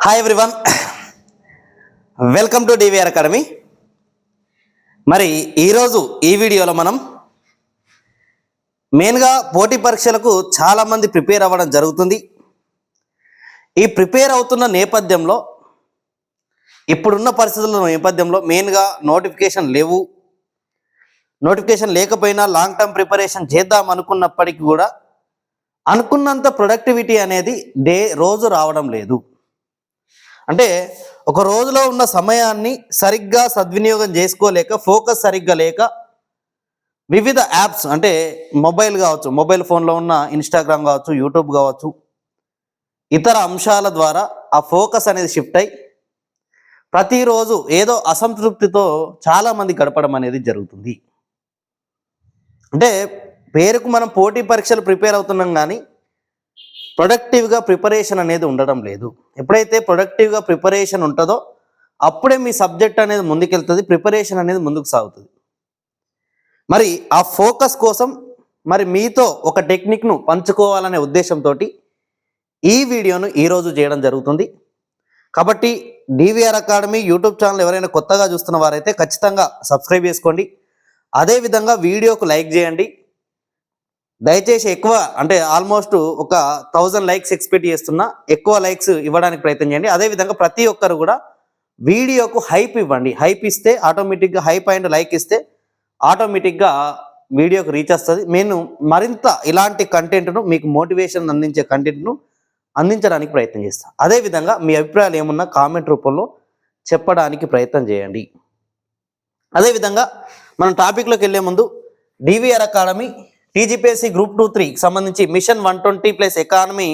Hi everyone welcome to DVR academy మరి ఈరోజు ఈ వీడియోలో మనం మెయిన్గా పోటీ పరీక్షలకు చాలామంది ప్రిపేర్ అవ్వడం జరుగుతుంది. ఈ ప్రిపేర్ అవుతున్న నేపథ్యంలో ఇప్పుడున్న పరిస్థితుల నేపథ్యంలో మెయిన్గా నోటిఫికేషన్ లేవు. నోటిఫికేషన్ లేకపోయినా లాంగ్ టర్మ్ ప్రిపరేషన్ చేద్దాం అనుకున్నప్పటికీ కూడా అనుకున్నంత ప్రొడక్టివిటీ అనేది డే రోజు రావడం లేదు. అంటే ఒక రోజులో ఉన్న సమయాన్ని సరిగ్గా సద్వినియోగం చేసుకోలేక ఫోకస్ సరిగ్గా లేక వివిధ యాప్స్ అంటే మొబైల్ కావచ్చు మొబైల్ ఫోన్లో ఉన్న ఇన్స్టాగ్రామ్ కావచ్చు యూట్యూబ్ కావచ్చు ఇతర అంశాల ద్వారా ఆ ఫోకస్ అనేది షిఫ్ట్ అయి ప్రతిరోజు ఏదో అసంతృప్తితో చాలామంది గడపడం అనేది జరుగుతుంది. అంటే పేరుకు మనం పోటీ పరీక్షలు ప్రిపేర్ అవుతున్నాం కానీ ప్రొడక్టివ్గా ప్రిపరేషన్ అనేది ఉండడం లేదు. ఎప్పుడైతే ప్రొడక్టివ్గా ప్రిపరేషన్ ఉంటుందో అప్పుడే మీ సబ్జెక్ట్ అనేది ముందుకెళ్తుంది ప్రిపరేషన్ అనేది ముందుకు సాగుతుంది. మరి ఆ ఫోకస్ కోసం మరి మీతో ఒక టెక్నిక్ను పంచుకోవాలనే ఉద్దేశంతో ఈ వీడియోను ఈరోజు చేయడం జరుగుతుంది. కాబట్టి డివిఆర్ అకాడమీ యూట్యూబ్ ఛానల్ ఎవరైనా కొత్తగా చూస్తున్న వారైతే ఖచ్చితంగా సబ్స్క్రైబ్ చేసుకోండి. అదేవిధంగా వీడియోకు లైక్ చేయండి. దయచేసి ఎక్కువ అంటే ఆల్మోస్ట్ ఒక థౌజండ్ లైక్స్ ఎక్స్పెక్ట్ చేస్తున్నా ఎక్కువ లైక్స్ ఇవ్వడానికి ప్రయత్నం చేయండి. అదేవిధంగా ప్రతి ఒక్కరు కూడా వీడియోకు హైప్ ఇవ్వండి. హైప్ ఇస్తే ఆటోమేటిక్గా హైప్ అండ్ లైక్ ఇస్తే ఆటోమేటిక్గా వీడియోకి రీచ్ వస్తుంది. నేను మరింత ఇలాంటి కంటెంట్ను మీకు మోటివేషన్ అందించే కంటెంట్ను అందించడానికి ప్రయత్నం చేస్తాను అదేవిధంగా మీ అభిప్రాయాలు ఏమున్నా కామెంట్ రూపంలో చెప్పడానికి ప్రయత్నం చేయండి. అదేవిధంగా మనం టాపిక్లోకి వెళ్ళే ముందు DVR academy TGPSC group two త్రీకి సంబంధించి mission one twenty plus economy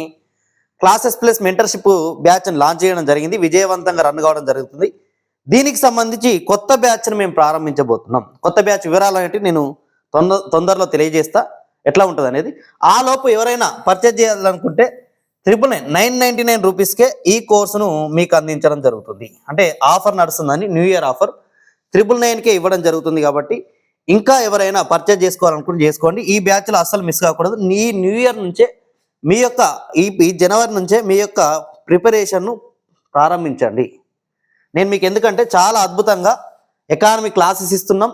classes plus mentorship బ్యాచ్ని launch చేయడం జరిగింది. విజయవంతంగా రన్ కావడం జరుగుతుంది. దీనికి సంబంధించి కొత్త బ్యాచ్ని మేము ప్రారంభించబోతున్నాం. కొత్త బ్యాచ్ వివరాలు అనేవి నేను తొందర తొందరలో తెలియజేస్తా. ఎట్లా ఉంటుంది అనేది? ఆ లోపు ఎవరైనా పర్చేజ్ చేయాలనుకుంటే triple nine nine ninety nine రూపీస్కే ఈ కోర్సును మీకు అందించడం జరుగుతుంది. అంటే ఆఫర్ నడుస్తుందని న్యూ ఇయర్ ఆఫర్. త్రిపుల్ నైన్కే ఇవ్వడం జరుగుతుంది కాబట్టి ఇంకా ఎవరైనా పర్చేజ్ చేసుకోవాలనుకుంటే చేసుకోండి. ఈ బ్యాచ్లో అస్సలు మిస్ కాకూడదు. ఈ న్యూ ఇయర్ నుంచే మీ యొక్క ఈ ఈ జనవరి నుంచే మీ యొక్క ప్రిపరేషన్ను ప్రారంభించండి. నేను మీకు ఎందుకంటే చాలా అద్భుతంగా ఎకానమీ క్లాసెస్ ఇస్తున్నాం.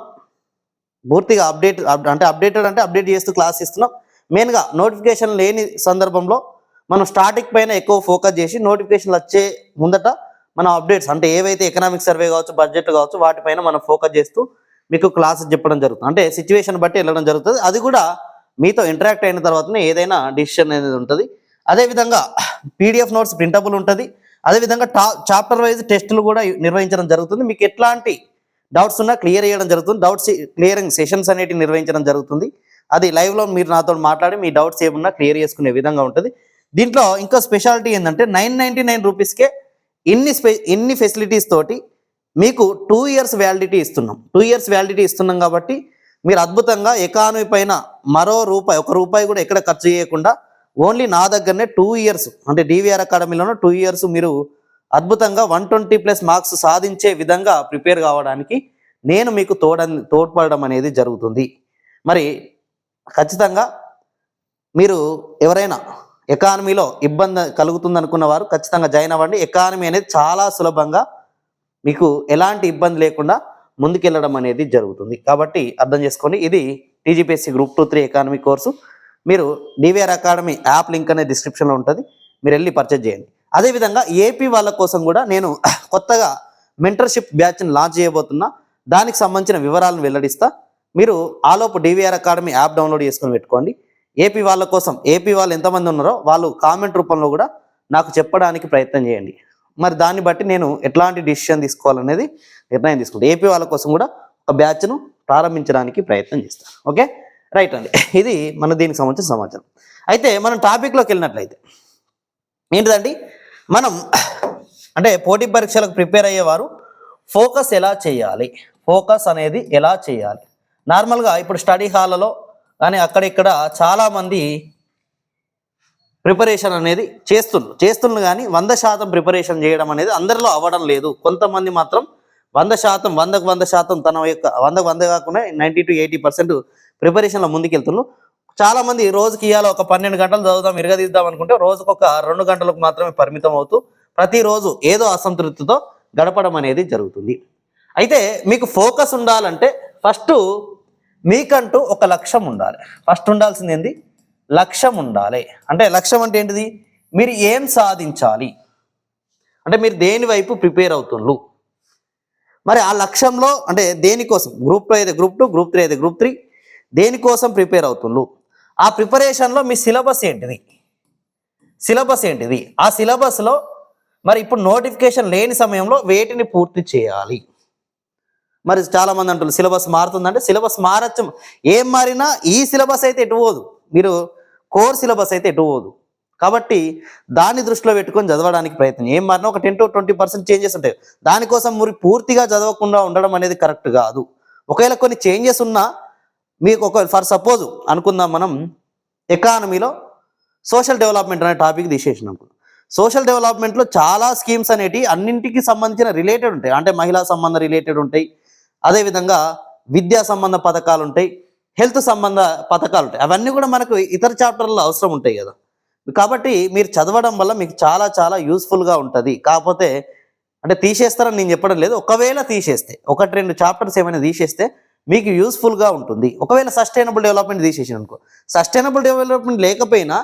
పూర్తిగా అప్డేట్ అంటే అప్డేటెడ్ అంటే అప్డేట్ చేస్తూ క్లాస్ ఇస్తున్నాం. మెయిన్గా నోటిఫికేషన్ లేని సందర్భంలో మనం స్టార్టింగ్ పైన ఎక్కువ ఫోకస్ చేసి నోటిఫికేషన్లు వచ్చే ముందట మనం అప్డేట్స్ అంటే ఏవైతే ఎకనామిక్ సర్వే కావచ్చు బడ్జెట్ కావచ్చు వాటిపైన మనం ఫోకస్ చేస్తూ మీకు క్లాసెస్ చెప్పడం జరుగుతుంది. అంటే సిచ్యువేషన్ బట్టి వెళ్ళడం జరుగుతుంది. అది కూడా మీతో ఇంటరాక్ట్ అయిన తర్వాతనే ఏదైనా డిసిషన్ అనేది ఉంటుంది. అదేవిధంగా పీడిఎఫ్ నోట్స్ ప్రింటబుల్ ఉంటుంది. అదేవిధంగా టా చాప్టర్ వైజ్ టెస్టులు కూడా నిర్వహించడం జరుగుతుంది. మీకు ఎట్లాంటి డౌట్స్ ఉన్నా క్లియర్ చేయడం జరుగుతుంది. డౌట్స్ క్లియరింగ్ సెషన్స్ అనేటివి నిర్వహించడం జరుగుతుంది. అది లైవ్లో మీరు నాతో మాట్లాడి మీ డౌట్స్ ఏమున్నా క్లియర్ చేసుకునే విధంగా ఉంటుంది. దీంట్లో ఇంకా స్పెషాలిటీ ఏంటంటే నైన్ నైంటీ నైన్ రూపీస్కే ఇన్ని స్పె ఇన్ని ఫెసిలిటీస్ తోటి మీకు టూ ఇయర్స్ వ్యాలిడిటీ ఇస్తున్నాం. టూ ఇయర్స్ వ్యాలిడిటీ ఇస్తున్నాం కాబట్టి మీరు అద్భుతంగా ఎకానమీ పైన మరో రూపాయి ఒక రూపాయి కూడా ఎక్కడ ఖర్చు చేయకుండా ఓన్లీ నా దగ్గరనే టూ ఇయర్స్ అంటే డివిఆర్ అకాడమీలోనే టూ ఇయర్స్ మీరు అద్భుతంగా వన్ ట్వంటీ ప్లస్ మార్క్స్ సాధించే విధంగా ప్రిపేర్ కావడానికి నేను మీకు తోడ తోడ్పడడం అనేది జరుగుతుంది. మరి ఖచ్చితంగా మీరు ఎవరైనా ఎకానమీలో ఇబ్బంది కలుగుతుంది అనుకున్న వారు ఖచ్చితంగా జాయిన్ అవ్వండి. ఎకానమీ అనేది చాలా సులభంగా మీకు ఎలాంటి ఇబ్బంది లేకుండా ముందుకెళ్ళడం అనేది జరుగుతుంది. కాబట్టి అర్థం చేసుకోండి ఇది TGPSC group two three economy course. మీరు డివిఆర్ అకాడమీ యాప్ లింక్ అనేది డిస్క్రిప్షన్లో ఉంటుంది. మీరు వెళ్ళి పర్చేజ్ చేయండి. అదేవిధంగా ఏపీ వాళ్ళ కోసం కూడా నేను కొత్తగా మెంటర్షిప్ బ్యాచ్ని లాంచ్ చేయబోతున్నా. దానికి సంబంధించిన వివరాలను వెల్లడిస్తా. మీరు ఆలోపు డివిఆర్ అకాడమీ యాప్ డౌన్లోడ్ చేసుకొని పెట్టుకోండి. ఏపీ వాళ్ళ కోసం ఏపీ వాళ్ళు ఎంతమంది ఉన్నారో వాళ్ళు కామెంట్ రూపంలో కూడా నాకు చెప్పడానికి ప్రయత్నం చేయండి. మరి దాన్ని బట్టి నేను ఎట్లాంటి డిసిషన్ తీసుకోవాలనేది నిర్ణయం తీసుకుంటాను ఏపీ వాళ్ళ కోసం కూడా ఒక బ్యాచ్ను ప్రారంభించడానికి ప్రయత్నం చేస్తాను ఓకే? రైట్ అండి. ఇది మన దీనికి సంబంధించిన సమాచారం. అయితే మనం టాపిక్లోకి వెళ్ళినట్లయితే ఏంటిదండి? మనం అంటే పోటీ పరీక్షలకు ప్రిపేర్ అయ్యేవారు ఫోకస్ ఎలా చేయాలి? ఫోకస్ అనేది ఎలా చేయాలి? నార్మల్గా ఇప్పుడు స్టడీ హాల్లో కానీ అక్కడిక్కడ చాలామంది ప్రిపరేషన్ అనేది చేస్తున్నారు చేస్తున్నారు కానీ వంద శాతం ప్రిపరేషన్ చేయడం అనేది అందరిలో అవ్వడం లేదు. కొంతమంది మాత్రం వంద శాతం వందకు వంద శాతం తన యొక్క వందకు వంద కాకుండా నైంటీ టు ఎయిటీ పర్సెంట్ ప్రిపరేషన్లో ముందుకెళ్తున్నారు చాలా మంది రోజుకి ఇవాళ ఒక పన్నెండు గంటలు చదువుదాం ఇరగదీద్దాం అనుకుంటే రోజుకు ఒక రెండు గంటలకు మాత్రమే పరిమితం అవుతూ ప్రతిరోజు ఏదో అసంతృప్తితో గడపడం అనేది జరుగుతుంది. అయితే మీకు ఫోకస్ ఉండాలంటే ఫస్ట్ మీకంటూ ఒక లక్ష్యం ఉండాలి. ఫస్ట్ ఉండాల్సింది ఏంది? లక్ష్యం ఉండాలి. అంటే లక్ష్యం అంటే ఏంటిది? మీరు ఏం సాధించాలి? అంటే మీరు దేని వైపు ప్రిపేర్ అవుతుండ్రు? మరి ఆ లక్ష్యంలో అంటే దేనికోసం గ్రూప్ టూ అయితే గ్రూప్ టూ గ్రూప్ త్రీ అయితే గ్రూప్ త్రీ. దేనికోసం ప్రిపేర్ అవుతుండ్రు? ఆ ప్రిపరేషన్లో మీ సిలబస్ ఏంటిది? సిలబస్ ఏంటిది? ఆ సిలబస్లో మరి ఇప్పుడు నోటిఫికేషన్ లేని సమయంలో వేటిని పూర్తి చేయాలి? మరి చాలామంది అంటారు సిలబస్ మారుతుందంటే సిలబస్ మారచ్చు. ఏం మారినా ఈ సిలబస్ అయితే ఎటు పోదు. మీరు కోర్ సిలబస్ అయితే ఎటు పోదు. కాబట్టి దాన్ని దృష్టిలో పెట్టుకొని చదవడానికి ప్రయత్నం. ఏం మారినా ఒక ten to twenty percent changes ఉంటాయి. దానికోసం మీరు పూర్తిగా చదవకుండా ఉండడం అనేది కరెక్ట్ కాదు. ఒకవేళ కొన్ని చేంజెస్ ఉన్నా మీకు ఒక ఫర్ సపోజ్ అనుకుందాం మనం ఎకానమీలో సోషల్ డెవలప్మెంట్ అనే టాపిక్ తీసేసినాం. సోషల్ డెవలప్మెంట్లో చాలా స్కీమ్స్ అనేటివి అన్నింటికి సంబంధించిన రిలేటెడ్ ఉంటాయి. అంటే మహిళా సంబంధ రిలేటెడ్ ఉంటాయి. అదేవిధంగా విద్యా సంబంధ పథకాలు ఉంటాయి. హెల్త్ సంబంధ పథకాలు ఉంటాయి. అవన్నీ కూడా మనకు ఇతర చాప్టర్లో అవసరం ఉంటాయి కదా. కాబట్టి మీరు చదవడం వల్ల మీకు చాలా చాలా యూస్ఫుల్గా ఉంటుంది. కాకపోతే అంటే తీసేస్తారని నేను చెప్పడం లేదు. ఒకవేళ తీసేస్తే ఒకటి రెండు చాప్టర్స్ ఏమైనా తీసేస్తే మీకు యూస్ఫుల్గా ఉంటుంది. ఒకవేళ సస్టైనబుల్ డెవలప్మెంట్ తీసేసిన అనుకో సస్టైనబుల్ డెవలప్మెంట్ లేకపోయినా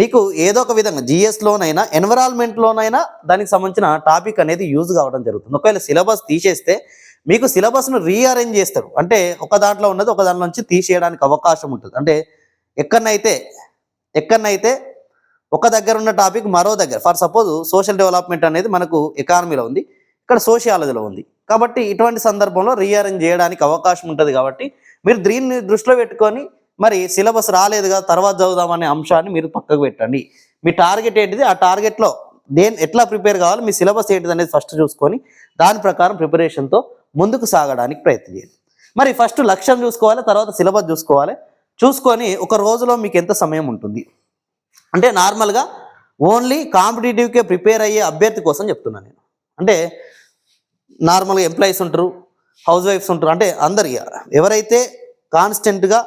మీకు ఏదో ఒక విధంగా జిఎస్లోనైనా ఎన్విరాన్మెంట్లోనైనా దానికి సంబంధించిన టాపిక్ అనేది యూజ్ కావడం జరుగుతుంది. ఒకవేళ సిలబస్ తీసేస్తే మీకు సిలబస్ను రీఅరేంజ్ చేస్తారు. అంటే ఒక దాంట్లో ఉన్నది ఒక దాంట్లో నుంచి తీసేయడానికి అవకాశం ఉంటుంది. అంటే ఎక్కడనైతే ఎక్కడనైతే ఒక దగ్గర ఉన్న టాపిక్ మరో దగ్గర ఫర్ సపోజ్ సోషల్ డెవలప్మెంట్ అనేది మనకు ఎకానమీలో ఉంది ఇక్కడ సోషియాలజీలో ఉంది. కాబట్టి ఇటువంటి సందర్భంలో రీఅరేంజ్ చేయడానికి అవకాశం ఉంటుంది కాబట్టి మీరు దీన్ని దృష్టిలో పెట్టుకొని మరి సిలబస్ రాలేదు కదా తర్వాత చదువుదామనే అంశాన్ని మీరు పక్కకు పెట్టండి. మీ టార్గెట్ ఏంటిది? ఆ టార్గెట్లో దేని ఎట్లా ప్రిపేర్ కావాలి? మీ సిలబస్ ఏంటిది అనేది ఫస్ట్ చూసుకొని దాని ప్రకారం ప్రిపరేషన్తో ముందుకు సాగడానికి ప్రయత్నం చేయండి. మరి ఫస్ట్ లక్ష్యం చూసుకోవాలి తర్వాత సిలబస్ చూసుకోవాలి. చూసుకొని ఒక రోజులో మీకు ఎంత సమయం ఉంటుంది? అంటే నార్మల్గా ఓన్లీ కాంపిటేటివ్కే ప్రిపేర్ అయ్యే అభ్యర్థి కోసం చెప్తున్నాను నేను. అంటే నార్మల్గా ఎంప్లాయీస్ ఉంటారు హౌస్ వైఫ్స్ ఉంటారు అంటే అందరు ఎవరైతే కాన్స్టెంట్గా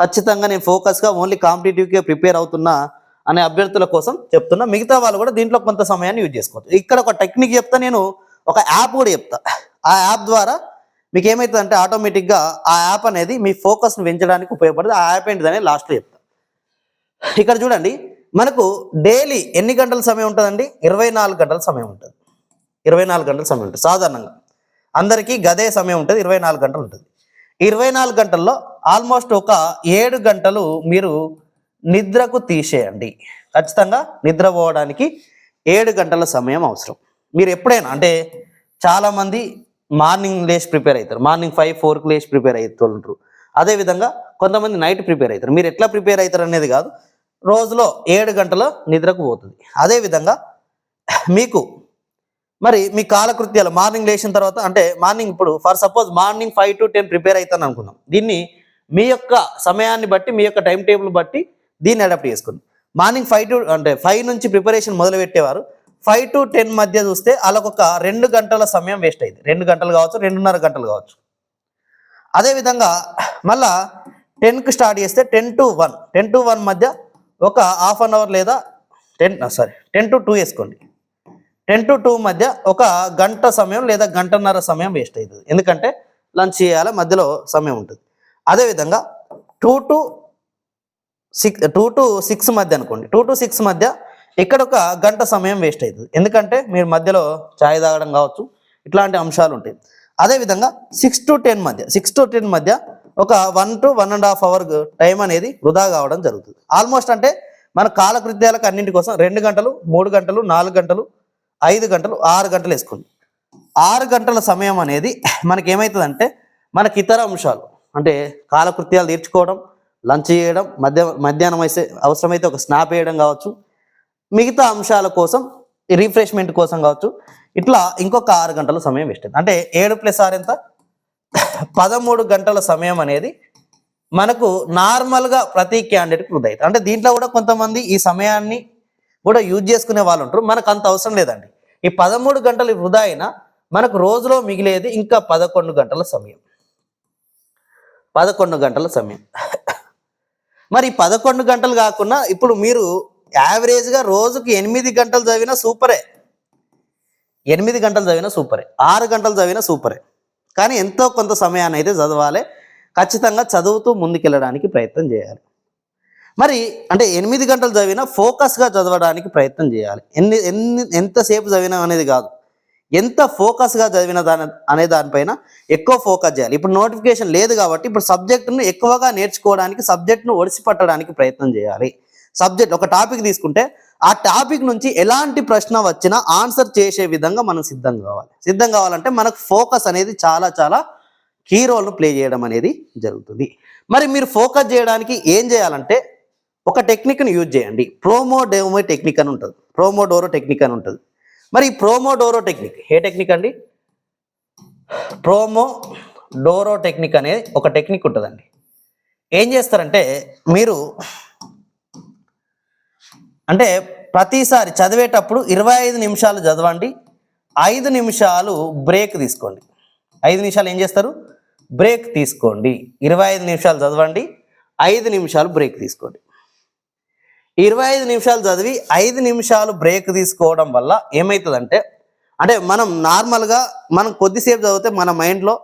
ఖచ్చితంగా నేను ఫోకస్గా ఓన్లీ కాంపిటేటివ్కే ప్రిపేర్ అవుతున్నా అనే అభ్యర్థుల కోసం చెప్తున్నా. మిగతా వాళ్ళు కూడా దీంట్లో కొంత సమయాన్ని యూజ్ చేసుకోవచ్చు. ఇక్కడ ఒక టెక్నిక్ చెప్తా నేను ఒక యాప్ కూడా చెప్తా. ఆ యాప్ ద్వారా మీకు ఏమవుతుంది అంటే ఆటోమేటిక్గా ఆ యాప్ అనేది మీ ఫోకస్ను పెంచడానికి ఉపయోగపడుతుంది. ఆ యాప్ ఏంటిది లాస్ట్లో చెప్తా. ఇక్కడ చూడండి మనకు డైలీ ఎన్ని గంటల సమయం ఉంటుందండి? ఇరవై నాలుగు గంటల సమయం ఉంటుంది. ఇరవై నాలుగు గంటల సమయం ఉంటుంది. సాధారణంగా అందరికీ గదే సమయం ఉంటుంది ఇరవై నాలుగు గంటలు ఉంటుంది. ఇరవై నాలుగు గంటల్లో ఆల్మోస్ట్ ఒక ఏడు గంటలు మీరు నిద్రకు తీసేయండి. ఖచ్చితంగా నిద్రపోవడానికి ఏడు గంటల సమయం అవసరం. మీరు ఎప్పుడైనా అంటే చాలామంది మార్నింగ్ లేచి ప్రిపేర్ అవుతారు. మార్నింగ్ ఫైవ్ ఫోర్కి లేచి ప్రిపేర్ అవుతుంటారు అదేవిధంగా కొంతమంది నైట్ ప్రిపేర్ అవుతారు. మీరు ఎట్లా ప్రిపేర్ అవుతారు అనేది కాదు. రోజులో ఏడు గంటల నిద్రకు పోతుంది. అదేవిధంగా మీకు మరి మీ కాలకృత్యాలు మార్నింగ్ లేచిన తర్వాత అంటే మార్నింగ్ ఇప్పుడు for suppose morning five to ten prepare అవుతాను అనుకుందాం. దీన్ని మీ యొక్క సమయాన్ని బట్టి మీ యొక్క టైం టేబుల్ బట్టి దీన్ని అడాప్ట్ చేసుకోండి మార్నింగ్ ఫైవ్ టు అంటే ఫైవ్ నుంచి ప్రిపరేషన్ మొదలు పెట్టేవారు ఫైవ్ టు టెన్ మధ్య చూస్తే వాళ్ళకొక రెండు గంటల సమయం వేస్ట్ అయింది. రెండు గంటలు కావచ్చు రెండున్నర గంటలు కావచ్చు. అదేవిధంగా మళ్ళా టెన్కి స్టార్ట్ చేస్తే ten to one. Ten to one మధ్య ఒక హాఫ్ అన్ అవర్ లేదా ten sorry ten to two వేసుకోండి. టెన్ టు టూ మధ్య ఒక గంట సమయం లేదా గంటన్నర సమయం వేస్ట్ అవుతుంది ఎందుకంటే లంచ్ చేయాలి మధ్యలో సమయం ఉంటుంది. అదేవిధంగా two to six two to six మధ్య అనుకోండి. టూ టు సిక్స్ మధ్య ఇక్కడ ఒక గంట సమయం వేస్ట్ అవుతుంది ఎందుకంటే మీరు మధ్యలో ఛాయ్ తాగడం కావచ్చు ఇట్లాంటి అంశాలు ఉంటాయి అదేవిధంగా సిక్స్ టు టెన్ మధ్య సిక్స్ టు టెన్ మధ్య ఒక one to one and half hour time అనేది వృధా కావడం జరుగుతుంది. ఆల్మోస్ట్ అంటే మన కాలకృత్యాలకు అన్నింటి కోసం రెండు గంటలు మూడు గంటలు నాలుగు గంటలు ఐదు గంటలు ఆరు గంటలు వేసుకోండి. ఆరు గంటల సమయం అనేది మనకి ఏమవుతుందంటే మనకి ఇతర అంశాలు. అంటే కాలకృత్యాలు తీర్చుకోవడం లంచ్ చేయడం మధ్య మధ్యాహ్నం అయితే అవసరమైతే ఒక స్నాప్ వేయడం కావచ్చు మిగతా అంశాల కోసం రిఫ్రెష్మెంట్ కోసం కావచ్చు ఇట్లా ఇంకొక ఆరు గంటల సమయం వేస్ట్ అంటే ఏడు ప్లస్ ఆరు ఎంత? పదమూడు గంటల సమయం అనేది మనకు నార్మల్గా ప్రతి క్యాండిడేట్ వృధా అవుతుంది. అంటే దీంట్లో కూడా కొంతమంది ఈ సమయాన్ని కూడా యూజ్ చేసుకునే వాళ్ళు ఉంటారు. మనకు అంత అవసరం లేదండి. ఈ పదమూడు గంటలు వృధా అయినా మనకు రోజులో మిగిలేది ఇంకా పదకొండు గంటల సమయం. పదకొండు గంటల సమయం. మరి పదకొండు గంటలు కాకుండా ఇప్పుడు మీరు యావరేజ్గా రోజుకి ఎనిమిది గంటలు చదివినా సూపరే. ఎనిమిది గంటలు చదివినా సూపరే. ఆరు గంటలు చదివినా సూపరే. కానీ ఎంతో కొంత సమయాన్ని అయితే చదవాలి. ఖచ్చితంగా చదువుతూ ముందుకెళ్ళడానికి ప్రయత్నం చేయాలి. మరి అంటే ఎనిమిది గంటలు చదివినా ఫోకస్గా చదవడానికి ప్రయత్నం చేయాలి. ఎన్ని ఎన్ని ఎంతసేపు చదివినా అనేది కాదు. ఎంత ఫోకస్గా చదివిన దాని అనే దానిపైన ఎక్కువ ఫోకస్ చేయాలి. ఇప్పుడు నోటిఫికేషన్ లేదు కాబట్టి ఇప్పుడు సబ్జెక్టును ఎక్కువగా నేర్చుకోవడానికి సబ్జెక్ట్ను ఒడిసిపట్టడానికి ప్రయత్నం చేయాలి. సబ్జెక్ట్ ఒక టాపిక్ తీసుకుంటే ఆ టాపిక్ నుంచి ఎలాంటి ప్రశ్న వచ్చినా ఆన్సర్ చేసే విధంగా మనం సిద్ధం కావాలి. సిద్ధం కావాలంటే మనకు ఫోకస్ అనేది చాలా చాలా కీ రోల్ను ప్లే చేయడం అనేది జరుగుతుంది. మరి మీరు ఫోకస్ చేయడానికి ఏం చేయాలంటే ఒక టెక్నిక్ని యూజ్ చేయండి. ప్రోమో డెమో టెక్నిక్ అని ఉంటుంది. ప్రోమోడోరో టెక్నిక్ అని ఉంటుంది. మరి ఈ ప్రోమోడోరో టెక్నిక్ ఏ టెక్నిక్ అండి? ప్రోమో డోరో టెక్నిక్ అనేది ఒక టెక్నిక్ ఉంటుందండి. ఏం చేస్తారంటే మీరు అంటే ప్రతిసారి చదివేటప్పుడు ఇరవై ఐదు నిమిషాలు చదవండి ఐదు నిమిషాలు బ్రేక్ తీసుకోండి. ఐదు నిమిషాలు ఏం చేస్తారు? బ్రేక్ తీసుకోండి. ఇరవై ఐదు నిమిషాలు చదవండి ఐదు నిమిషాలు బ్రేక్ తీసుకోండి. ఇరవై ఐదు నిమిషాలు చదివి ఐదు నిమిషాలు బ్రేక్ తీసుకోవడం వల్ల ఏమవుతుందంటే అంటే మనం నార్మల్గా మనం కొద్దిసేపు చదివితే మన మైండ్లో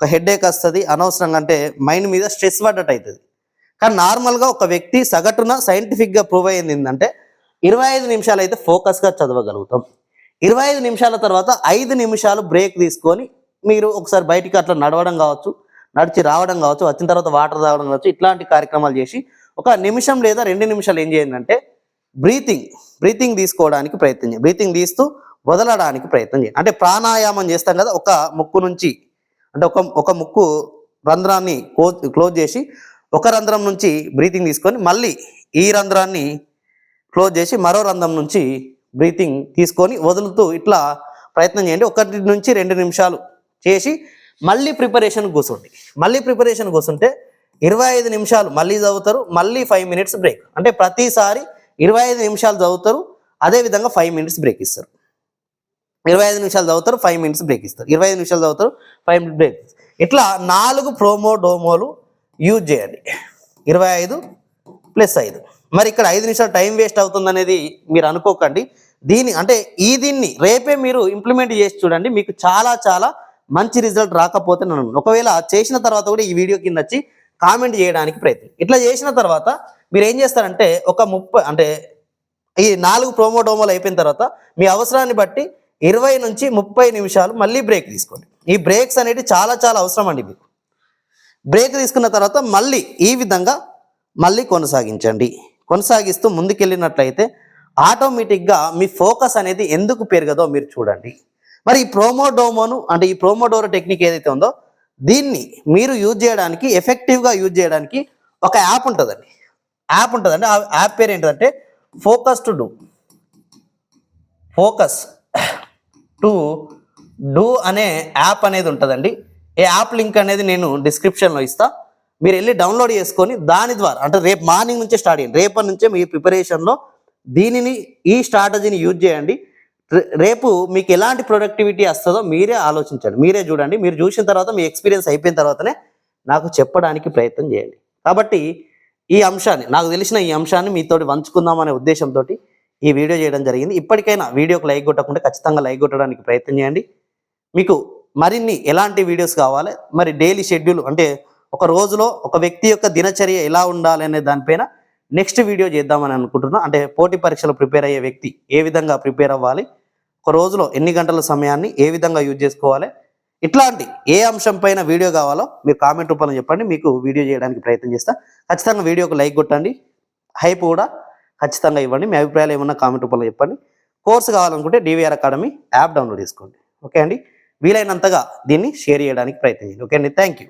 ఒక హెడేక్ వస్తుంది అనవసరంగా అంటే మైండ్ మీద స్ట్రెస్ పడ్డట్టు అవుతుంది కానీ నార్మల్గా ఒక వ్యక్తి సగటున సైంటిఫిక్గా ప్రూవ్ అయ్యింది ఏంటంటే ఇరవై ఐదు నిమిషాలు అయితే ఫోకస్గా చదవగలుగుతాం. ఇరవై ఐదు నిమిషాల తర్వాత ఐదు నిమిషాలు బ్రేక్ తీసుకొని మీరు ఒకసారి బయటికి అట్లా నడవడం కావచ్చు నడిచి రావడం కావచ్చు వచ్చిన తర్వాత వాటర్ తాగడం కావచ్చు ఇట్లాంటి కార్యక్రమాలు చేసి ఒక నిమిషం లేదా రెండు నిమిషాలు ఏం చేయండి అంటే బ్రీతింగ్ బ్రీతింగ్ తీసుకోవడానికి ప్రయత్నం చేయండి. బ్రీతింగ్ తీస్తూ వదలడానికి ప్రయత్నం చేయండి. అంటే ప్రాణాయామం చేస్తాం కదా ఒక ముక్కు నుంచి అంటే ఒక ఒక ముక్కు రంధ్రాన్ని క్లోజ్ క్లోజ్ చేసి ఒక రంధ్రం నుంచి బ్రీతింగ్ తీసుకొని మళ్ళీ ఈ రంధ్రాన్ని క్లోజ్ చేసి మరో రంధ్రం నుంచి బ్రీతింగ్ తీసుకొని వదులుతూ ఇట్లా ప్రయత్నం చేయండి. ఒకటి నుంచి రెండు నిమిషాలు చేసి మళ్ళీ ప్రిపరేషన్ కూర్చోండి. మళ్ళీ ప్రిపరేషన్ కూర్చుంటే ఇరవై ఐదు నిమిషాలు మళ్ళీ చదువుతారు. మళ్ళీ ఫైవ్ మినిట్స్ బ్రేక్ అంటే ప్రతిసారి ఇరవై ఐదు నిమిషాలు చదువుతారు. అదేవిధంగా ఫైవ్ మినిట్స్ బ్రేక్ ఇస్తారు. ఇరవై ఐదు నిమిషాలు చదువుతారు ఫైవ్ మినిట్స్ బ్రేక్ ఇస్తారు. ఇరవై ఐదు నిమిషాలు చదువుతారు ఫైవ్ మినిట్స్ బ్రేక్ ఇట్లా నాలుగు ప్రోమో డోమోలు యూజ్ చేయండి. ఇరవై ఐదు ప్లస్ ఐదు. మరి ఇక్కడ ఐదు నిమిషాలు టైం వేస్ట్ అవుతుంది అనేది మీరు అనుకోకండి. దీని అంటే ఈ దీన్ని రేపే మీరు ఇంప్లిమెంట్ చేసి చూడండి. మీకు చాలా చాలా మంచి రిజల్ట్ రాకపోతే నన్ను ఒకవేళ చేసిన తర్వాత కూడా ఈ వీడియో కింద వచ్చి కామెంట్ చేయడానికి ప్రయత్నం. ఇట్లా చేసిన తర్వాత మీరు ఏం చేస్తారంటే ఒక ముప్పై అంటే ఈ నాలుగు ప్రోమో డోమోలు అయిపోయిన తర్వాత మీ అవసరాన్ని బట్టి ఇరవై నుంచి ముప్పై నిమిషాలు మళ్ళీ బ్రేక్ తీసుకోండి. ఈ బ్రేక్స్ అనేవి చాలా చాలా అవసరం అండి మీకు. బ్రేక్ తీసుకున్న తర్వాత మళ్ళీ ఈ విధంగా మళ్ళీ కొనసాగించండి. కొనసాగిస్తూ ముందుకెళ్ళినట్లయితే ఆటోమేటిక్గా మీ ఫోకస్ అనేది ఎందుకు పెరగదో మీరు చూడండి. మరి ఈ ప్రోమోడోమోను అంటే ఈ ప్రోమోడోరో టెక్నిక్ ఏదైతే ఉందో దీన్ని మీరు యూజ్ చేయడానికి ఎఫెక్టివ్గా యూజ్ చేయడానికి ఒక యాప్ ఉంటుందండి. యాప్ ఉంటుందండి. ఆ యాప్ పేరు ఏంటంటే focus to do focus to do అనే యాప్ అనేది ఉంటుందండి. ఈ యాప్ లింక్ అనేది నేను డిస్క్రిప్షన్లో ఇస్తాను మీరు వెళ్ళి డౌన్లోడ్ చేసుకొని దాని ద్వారా అంటే రేపు మార్నింగ్ నుంచే స్టార్ట్ చేయండి. రేపటి నుంచే మీ ప్రిపరేషన్లో దీనిని ఈ స్ట్రాటజీని యూజ్ చేయండి. రే- రేపు మీకు ఎలాంటి ప్రొడక్టివిటీ వస్తుందో మీరే ఆలోచించండి. మీరే చూడండి. మీరు చూసిన తర్వాత మీ ఎక్స్పీరియన్స్ అయిపోయిన తర్వాతనే నాకు చెప్పడానికి ప్రయత్నం చేయండి. కాబట్టి ఈ అంశాన్ని నాకు తెలిసిన ఈ అంశాన్ని మీతోటి పంచుకుందామనే ఉద్దేశంతో ఈ వీడియో చేయడం జరిగింది. ఇప్పటికైనా వీడియోకి లైక్ కొట్టకుండా ఖచ్చితంగా లైక్ కొట్టడానికి ప్రయత్నం చేయండి. మీకు మరిన్ని ఎలాంటి వీడియోస్ కావాలి? మరి డైలీ షెడ్యూల్ అంటే ఒక రోజులో ఒక వ్యక్తి యొక్క దినచర్య ఎలా ఉండాలి అనే దానిపైన నెక్స్ట్ వీడియో చేద్దామని అనుకుంటున్నాను అంటే పోటీ పరీక్షలు ప్రిపేర్ అయ్యే వ్యక్తి ఏ విధంగా ప్రిపేర్ అవ్వాలి ఒక రోజులో ఎన్ని గంటల సమయాన్ని ఏ విధంగా యూజ్ చేసుకోవాలి ఇట్లాంటి ఏ అంశం పైన వీడియో కావాలో మీరు కామెంట్ రూపంలో చెప్పండి మీకు వీడియో చేయడానికి ప్రయత్నం చేస్తా. ఖచ్చితంగా వీడియోకి లైక్ కొట్టండి హైప్ కూడా ఖచ్చితంగా ఇవ్వండి. మీ అభిప్రాయాలు ఏమన్నా కామెంట్ రూపంలో చెప్పండి. కోర్సు కావాలనుకుంటే డివిఆర్ అకాడమీ యాప్ డౌన్లోడ్ చేసుకోండి. ఓకే అండి? వీలైనంతగా దీన్ని షేర్ చేయడానికి ప్రయత్నం చేయండి. ఓకే అండి? Thank you.